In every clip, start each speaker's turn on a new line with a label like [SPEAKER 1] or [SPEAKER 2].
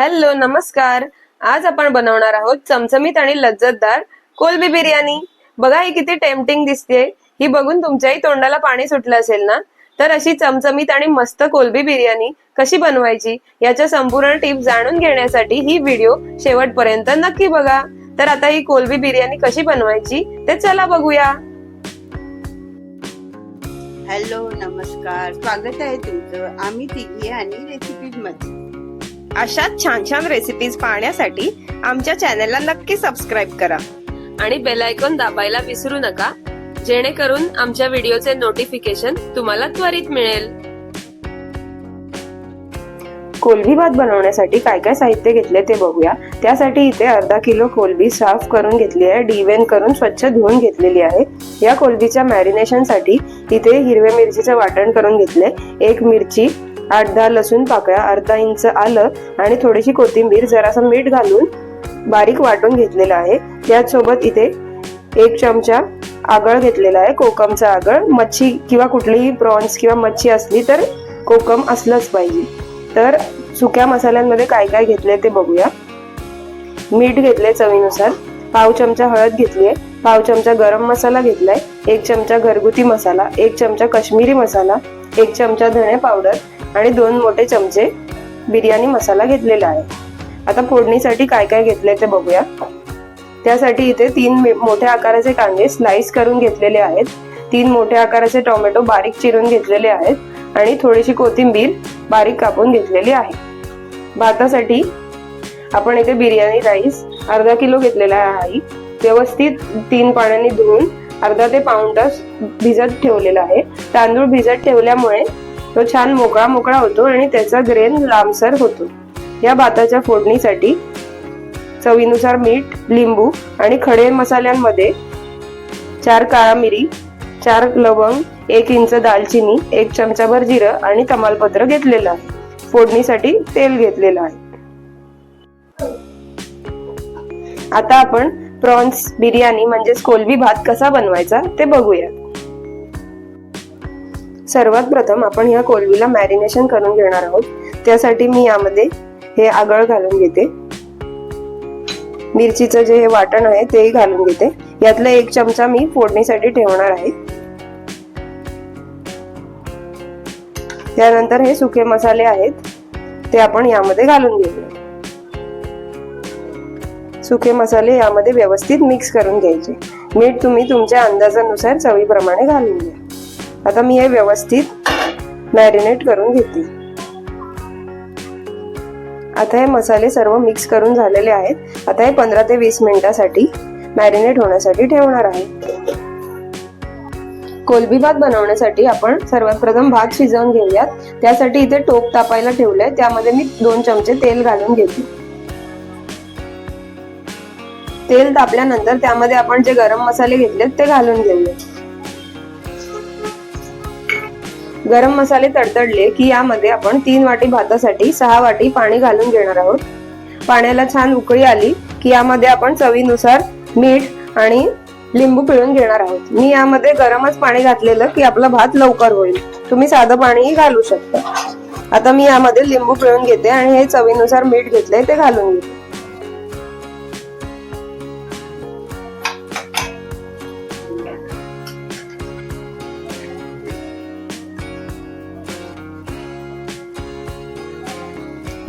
[SPEAKER 1] Hello नमस्कार. आज आपण बनवणार आहोत चमचमीत आणि लज्जतदार कोलबी बिर्याणी. बघा ही किती टेम्पटिंग दिसते ही बघून तुमच्याही तोंडाला पाणी सुटलं असेल ना? तर अशी चमचमीत आणि मस्त कोलबी बिर्याणी कशी बनवायची याच्या संपूर्ण टिप जाणून घेण्यासाठी ही व्हिडिओ शेवटपर्यंत नक्की बघा. तर आता ही कोलबी बिर्याणी कशी बनवायची ते चला बघूया.
[SPEAKER 2] हॅलो नमस्कार. स्वागत आहे तुमचं. आम्ही तिघी आणि रेसिपीजमध्ये.
[SPEAKER 1] अशाच छान छान रेसिपीज पाहण्यासाठी आमच्या चॅनेलला नक्की सबस्क्राईब करा. आणि बेल आयकॉन दाबायला विसरू नका जेणेकरून आमच्या व्हिडिओचे नोटिफिकेशन तुम्हाला त्वरित मिळेल. कोलबी भात बनवण्यासाठी काय काय साहित्य घेतले ते बघूया. त्यासाठी इथे अर्धा किलो कोलबी साफ करून घेतली आहे. डिवेन करून स्वच्छ धुवून घेतलेली आहे. या कोलबीच्या मॅरिनेशनसाठी इथे हिरव्या मिरचीचं वाटण करून घेतले एक मिरची आठ दहा लसूण पाकळ्या अर्धा इंच आलं आणि थोडीशी कोथिंबीर जरासं मीठ घालून बारीक वाटून घेतलेलं आहे. त्याचसोबत इथे एक चमचा आगळ घेतलेला आहे कोकमचा आगळ. मच्छी किंवा कुठलीही प्रॉन्स किंवा मच्छी असली तर कोकम असलंच पाहिजे. तर सुक्या मसाल्यांमध्ये काय काय घेतले ते बघूया. मीठ घेतले चवीनुसार. पाव चमचा हळद घेतली आहे पाव चमचा गरम मसाला घेतलाय एक चमचा घरगुती मसाला एक चमचा काश्मीरी मसाला एक चमचा धणे पावडर आणि दोन मोठे चमचे बिर्याणी मसाला घेतलेला आहे. आता फोडणीसाठी काय काय घेतलंय ते बघूया. त्यासाठी इथे तीन मोठ्या आकाराचे कांदे स्लाइस करून घेतलेले आहेत. तीन मोठ्या आकाराचे टोमॅटो बारीक चिरून घेतलेले आहेत आणि थोडीशी कोथिंबीर बारीक कापून घेतलेली आहे. भातासाठी आपण इथे बिर्याणी राईस अर्धा किलो घेतलेला आहे. व्यवस्थित तीन पाण्याने धुवून अर्धा ते पाऊण तास भिजत ठेवलेला आहे. तांदूळ भिजत ठेवल्यामुळे तो छान मोकळा मोकळा होतो आणि त्याचा ग्रेन लांबसर होतो. या भाताच्या फोडणीसाठी चवीनुसार मीठ लिंबू आणि खडे मसाल्यांमध्ये चार काळा मिरी चार लवंग एक इंच दालचिनी एक चमचाभर जिरं आणि तमालपत्र घेतलेलं आहे. फोडणीसाठी तेल घेतलेलं आहे. आता आपण प्रॉन्स बिर्याणी म्हणजेच कोलवी भात कसा बनवायचा ते बघूया. सर्वात प्रथम आपण ह्या कोलवीला मॅरिनेशन करून घेणार आहोत. त्यासाठी मी यामध्ये हे आगळ घालून घेते. मिरचीचं जे हे वाटण आहे तेही घालून घेते. यातलं एक चमचा मी फोडणीसाठी ठेवणार आहे. त्यानंतर हे सुके मसाले आहेत ते आपण यामध्ये घालून घेऊया. सुके मसाले यामध्ये व्यवस्थित मिक्स करून घ्यायचे. मीठ तुम्ही तुमच्या अंदाजानुसार चवीप्रमाणे घालून घ्या. आता मी हे व्यवस्थित मॅरिनेट करून घेते. आता हे मसाले सर्व मिक्स करून झालेले आहेत. आता हे पंधरा ते वीस मिनिटासाठी मॅरिनेट होण्यासाठी ठेवणार आहे. कोलबी भात बनवण्यासाठी आपण सर्वात प्रथम भात शिजवून घेऊयात. त्यासाठी इथे टोप तापायला ठेवलंय. त्यामध्ये मी दोन चमचे तेल घालून घेते. तेल तापल्यानंतर त्यामध्ये आपण जे गरम मसाले घेतलेत ते घालून घेऊया. गरम मसाले तडतडले की यामध्ये आपण तीन वाटी भातासाठी सहा वाटी पाणी घालून घेणार आहोत. पाण्याला छान उकळी आली की यामध्ये आपण चवीनुसार मीठ आणि लिंबू पिळून घेणार आहोत. मी यामध्ये गरमच पाणी घातलेलं की आपला भात लवकर होईल. तुम्ही साधं पाणीही घालू शकता. आता मी यामध्ये लिंबू पिळून घेते आणि हे चवीनुसार मीठ घेतलंय ते घालून घेते.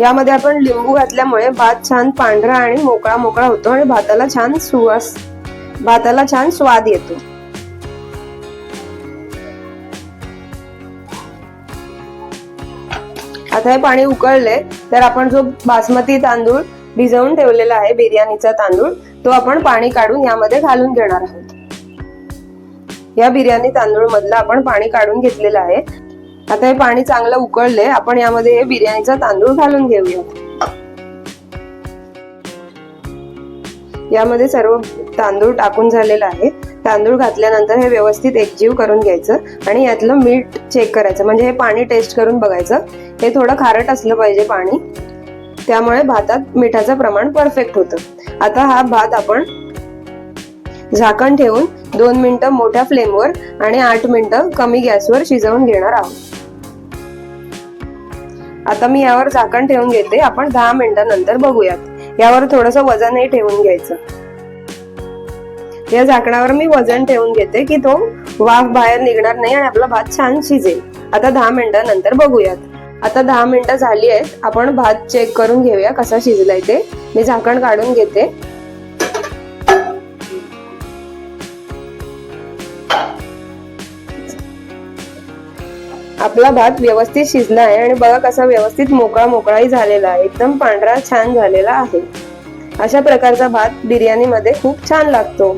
[SPEAKER 1] यामध्ये आपण लिंबू घातल्यामुळे भात छान पांढरा आणि मोकळा मोकळा होतो आणि भाताला छान सुवास भाताला छान स्वाद येतो. आता हे पाणी उकळले तर आपण जो बासमती तांदूळ भिजवून ठेवलेला आहे बिर्याणीचा तांदूळ तो आपण पाणी काढून यामध्ये घालून घेणार आहोत. या बिर्याणी तांदूळ मधलं आपण पाणी काढून घेतलेलं आहे. आता हे पाणी चांगलं उकळले आपण यामध्ये हे बिर्याणीचा तांदूळ घालून घेऊया. यामध्ये सर्व तांदूळ टाकून झालेलं आहे. तांदूळ घातल्यानंतर हे व्यवस्थित एकजीव करून घ्यायचं आणि यातलं मीठ चेक करायचं. म्हणजे हे पाणी टेस्ट करून बघायचं. हे थोडं खारट असलं पाहिजे पाणी. त्यामुळे भातात मिठाचं प्रमाण परफेक्ट होतं. आता हा भात आपण झाकण ठेवून दोन मिनिटं मोठ्या फ्लेमवर आणि आठ मिनिटं कमी गॅसवर शिजवून घेणार आहोत. आता मी यावर झाकण ठेवून घेते. आपण दहा मिनिटांनंतर बघूयात. यावर थोडस वजनही ठेवून घ्यायचं. या झाकणावर मी वजन ठेवून घेते की तो वाफ बाहेर निघणार नाही आणि आपला भात छान शिजेल. आता दहा मिनिटांनंतर बघूयात. आता दहा मिनिटं झाली आहेत. आपण भात चेक करून घेऊया कसा शिजलाय ते. मी झाकण काढून घेते. आपला भात व्यवस्थित शिजला आहे आणि बघा कसा व्यवस्थित मोकळा मोकळाही झालेला आहे. एकदम पांढरा छान झालेला आहे. अशा प्रकारचा भात बिर्याणीमध्ये खूप छान लागतो.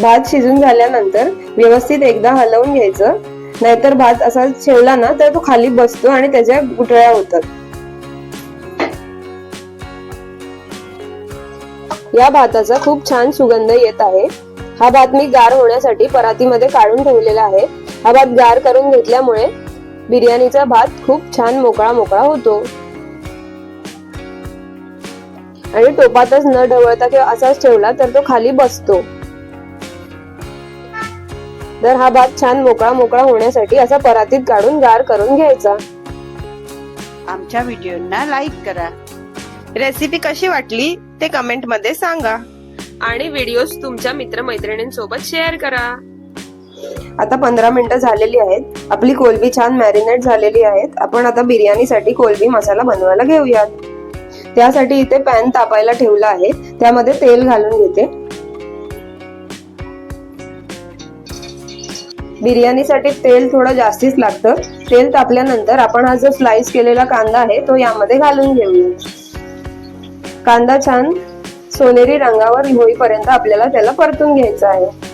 [SPEAKER 1] भात शिजून झाल्यानंतर व्यवस्थित एकदा हलवून घ्यायचं. नाहीतर भात असा ठेवला ना तर तो खाली बसतो आणि त्याच्या गुठळ्या होतात. या भाताचा खूप छान सुगंध येत आहे. हा भात मी गार होण्यासाठी परातीमध्ये काढून ठेवलेला आहे. हा भात गार करून घेतल्यामुळे बिर्याणीचा भात खूप छान मोकळा मोकळा होतो. आणि टोपातच न ढवळता किंवा असाच ठेवला तर तो खाली बसतो. तर हा भात छान मोकळा मोकळा होण्यासाठी असा परातीत काढून गार करून घ्यायचा.
[SPEAKER 2] आमच्या व्हिडिओना लाईक करा.
[SPEAKER 1] रेसिपी कशी वाटली ते कमेंटमध्ये सांगा. आणि व्हिडिओज तुमच्या मित्रमैत्रिणींसोबत शेअर करा. आता पंधरा मिनिटं झालेली आहेत. आपली कोलबी छान मॅरिनेट झालेली आहेत. आपण आता बिर्याणीसाठी कोलबी मसाला बनवायला घेऊयात. त्यासाठी इथे पॅन तापायला ठेवला आहे. त्यामध्ये तेल घालून घेते. बिर्याणीसाठी तेल थोडं जास्तीच लागतं. तेल तापल्यानंतर आपण हा जो स्लाइस केलेला कांदा आहे तो यामध्ये घालून घेऊया. कांदा छान सोनेरी रंगावर होईपर्यंत आपल्याला त्याला परतून घ्यायचा आहे.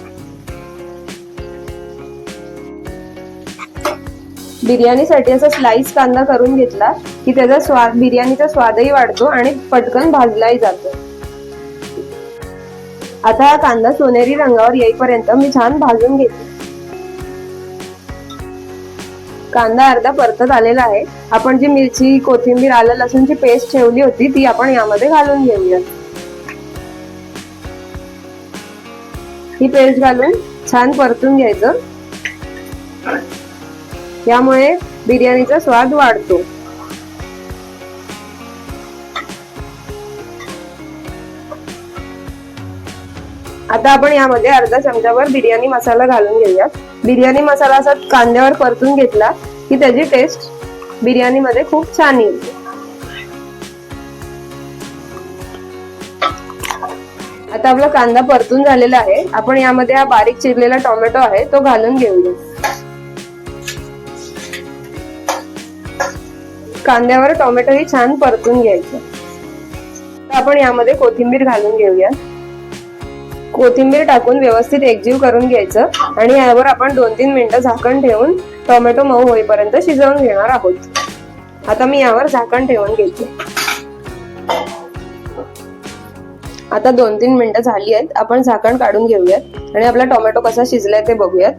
[SPEAKER 1] बिर्याणीसाठी असा स्लाइस कांदा करून घेतला की त्याचा स्वाद बिर्याणीचा स्वादही वाढतो आणि पटकन भाजलाही जातो. आता हा कांदा सोनेरी रंगावर येईपर्यंत मी छान भाजून घेते. कांदा अर्धा परतत आलेला आहे. आपण जी मिरची कोथिंबीर आलं लसूणची पेस्ट ठेवली होती ती आपण यामध्ये घालून घेऊया. ही पेस्ट घालून छान परतून घ्यायचं. यामुळे बिर्याणीचा स्वाद वाढतो. आता आपण यामध्ये अर्धा चमचाभर बिर्याणी मसाला घालून घेऊया बिर्याणी मसाला असा कांद्यावर परतून घेतला की त्याची टेस्ट बिर्याणीमध्ये खूप छान येईल. आता आपला कांदा परतून झालेला आहे. आपण यामध्ये हा बारीक चिरलेला टोमॅटो आहे तो घालून घेऊया. कांद्यावर टोमॅटो ही छान परतून घ्यायचं. आपण यामध्ये कोथिंबीर घालून घेऊया कोथिंबीर टाकून व्यवस्थित एकजीव करून घ्यायचं आणि यावर आपण दोन तीन मिनिटं झाकण ठेवून टोमॅटो मऊ होईपर्यंत शिजवून घेणार आहोत. आता मी यावर झाकण ठेवून घेते. आता दोन तीन मिनिटं झाली आहेत. आपण झाकण काढून घेऊयात आणि आपला टोमॅटो कसा शिजलाय ते बघूयात.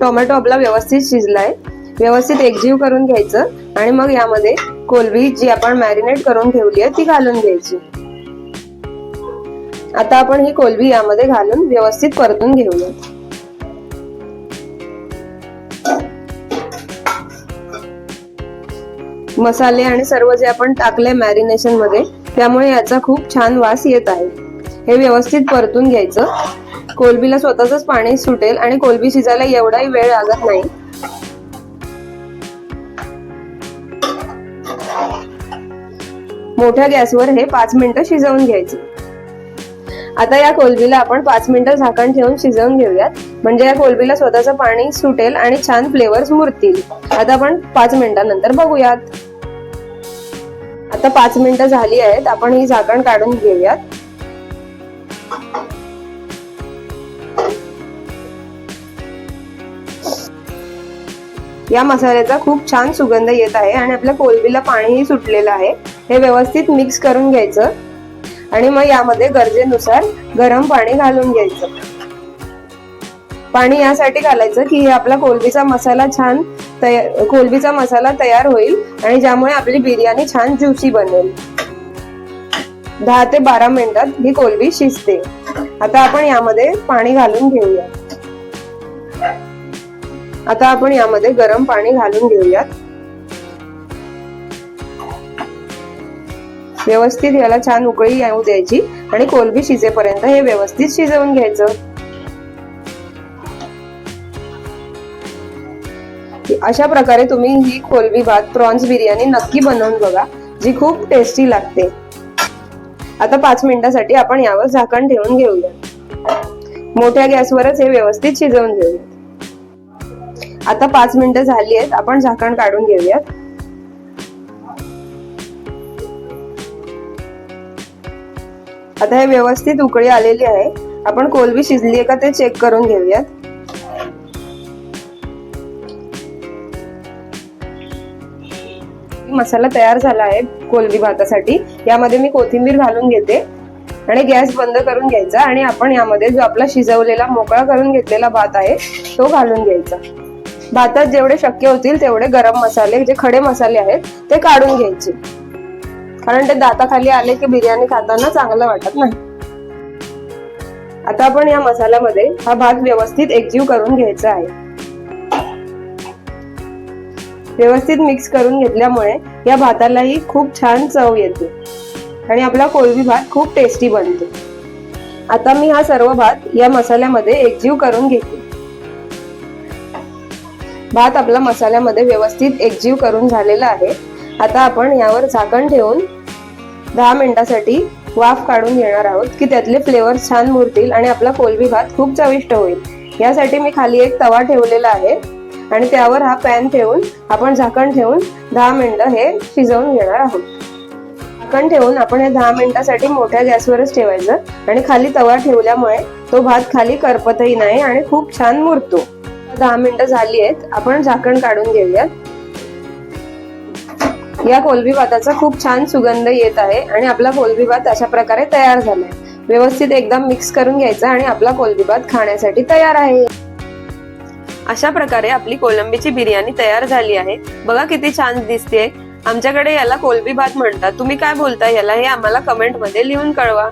[SPEAKER 1] टोमॅटो आपला व्यवस्थित शिजलाय. व्यवस्थित एकजीव करून घ्यायचं आणि मग यामध्ये कोलबी जी आपण मॅरिनेट करून ठेवली आहे ती घालून घ्यायची. आता आपण ही कोलबी यामध्ये घालून व्यवस्थित परतून घेऊया. मसाले आणि सर्व जे आपण टाकले मॅरिनेशनमध्ये त्यामुळे याचा खूप छान वास येत आहे. हे व्यवस्थित परतून घ्यायचं. कोलबीला स्वतःच पाणी सुटेल आणि कोलबी शिजायला एवढाही वेळ लागत नाही. मोठ्या गॅसवर हे पाच मिनिटं शिजवून घ्यायचे. आता या कोलबीला आपण पाच मिनिटं झाकण ठेवून शिजवून घेऊयात. म्हणजे या कोलबीला स्वतःचं पाणी सुटेल आणि छान फ्लेवर्स मुरतील. आता आपण पाच मिनिटांनंतर बघूयात. आता पाच मिनिटं झाली आहेत आपण ही झाकण काढून घेऊयात. या मसाल्याचा खूप छान सुगंध येत आहे आणि आपल्या कोलबीला पाणीही सुटलेलं आहे. हे व्यवस्थित मिक्स करून घ्यायचं. आणि मग यामध्ये गरजेनुसार गरम पाणी घालून घ्यायचं. पाणी यासाठी घालायचं की आपला कोलबीचा मसाला छान तयार कोलबीचा मसाला तयार होईल आणि ज्यामुळे आपली बिर्याणी छान ज्युसी बनेल. दहा ते बारा मिनिटात ही कोलबी शिजते. आता आपण यामध्ये पाणी घालून घेऊया. आता आपण यामध्ये गरम पाणी घालून घेऊयात. व्यवस्थित याला छान उकळी येऊ द्यायची आणि कोलबी शिजेपर्यंत हे व्यवस्थित शिजवून घ्यायचं. अशा प्रकारे तुम्ही ही कोलबी भात प्रॉन्स बिर्याणी नक्की बनवून बघा जी खूप टेस्टी लागते. आता पाच मिनिटासाठी आपण यावर झाकण ठेवून घेऊया. मोठ्या गॅसवरच हे व्यवस्थित शिजवून घेऊया. आता पाच मिनिटं झाली आहेत आपण झाकण काढून घेऊयात. आता हे व्यवस्थित उकळी आलेली आहे. आपण कोलबी शिजली आहे का ते चेक करून घेऊयात. मसाला तयार झाला आहे कोलबी भातासाठी. यामध्ये मी कोथिंबीर घालून घेते आणि गॅस बंद करून घ्यायचा आणि आपण यामध्ये जो आपला शिजवलेला मोकळा करून घेतलेला भात आहे तो घालून घ्यायचा. भातात जेवढे शक्य होतील तेवढे गरम मसाले जे खडे मसाले आहेत ते काढून घ्यायचे. कारण ते दाताखाली आले की बिर्याणी खाताना चांगलं वाटत नाही. आता आपण या मसाल्यामध्ये हा भात व्यवस्थित एकजीव करून घ्यायचा आहे. व्यवस्थित मिक्स करून घेतल्यामुळे या भातालाही खूप छान चव येते आणि आपला कोळवी भात खूप टेस्टी बनतो. आता मी हा सर्व भात या मसाल्यामध्ये एकजीव करून घेते. भात आपला मसाल्यामध्ये व्यवस्थित एकजीव करून झालेला आहे. आता आपण यावर झाकण ठेवून दहा मिनिटासाठी वाफ काढून घेणार आहोत की त्यातले फ्लेवर छान मुरतील आणि आपला कोलबी भात खूप चविष्ट होईल. यासाठी मी खाली एक तवा ठेवलेला आहे आणि त्यावर हा पॅन ठेवून आपण झाकण ठेवून दहा मिनिटं हे शिजवून घेणार आहोत. झाकण ठेवून आपण हे दहा मिनिटासाठी मोठ्या गॅसवरच ठेवायचं आणि खाली तवा ठेवल्यामुळे तो भात खाली करपतही नाही आणि खूप छान मुरतो. दहा मिनिटं झाली आहेत. आपण झाकण काढून घेऊयात. या कोलबी भाताचा खूप छान सुगंध येत आहे आणि आपला कोलबी भात अशा प्रकारे तयार झालाय. व्यवस्थित एकदम मिक्स करून घ्यायचा आणि आपला कोलबी भात खाण्यासाठी तयार आहे. अशा प्रकारे आपली कोलंबीची बिर्याणी तयार झाली आहे. बघा किती छान दिसते आमच्याकडे याला कोलबी भात म्हणतात. तुम्ही काय बोलता याला हे आम्हाला कमेंटमध्ये लिहून कळवा.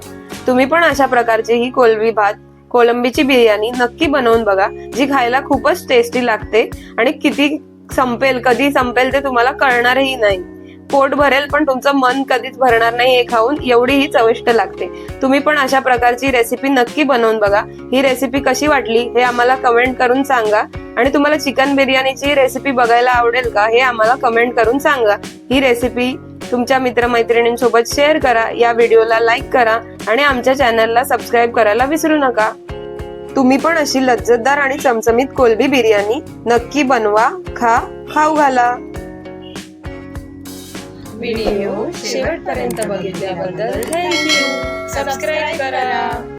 [SPEAKER 1] तुम्ही पण अशा प्रकारची ही कोलबी भात कोलंबीची बिर्याणी नक्की बनवून बघा. जी खायला खूपच टेस्टी लागते आणि किती संपेल कधी संपेल ते तुम्हाला कळणारही नाही. पोट भरेल पण तुमचं मन कधीच भरणार नाही हे खाऊन. एवढी ही चविष्ट लागते. तुम्ही पण अशा प्रकारची रेसिपी नक्की बनवून बघा. ही रेसिपी कशी वाटली हे आम्हाला कमेंट करून सांगा. आणि तुम्हाला चिकन बिर्याणीची रेसिपी बघायला आवडेल का हे आम्हाला कमेंट करून सांगा. ही रेसिपी तुमच्या मित्रमैत्रिणींसोबत शेअर करा. या व्हिडिओला लाईक करा. आणि आमच्या चॅनलला सबस्क्राईब करायला विसरू नका. तुम्ही पण अशी लज्जतदार आणि चमचमीत कोलबी बिर्याणी नक्की बनवा खा खाऊ घाला.
[SPEAKER 3] व्हिडिओ शेवटपर्यंत बघितल्याबद्दल थँक्यू. सबस्क्राईब करा.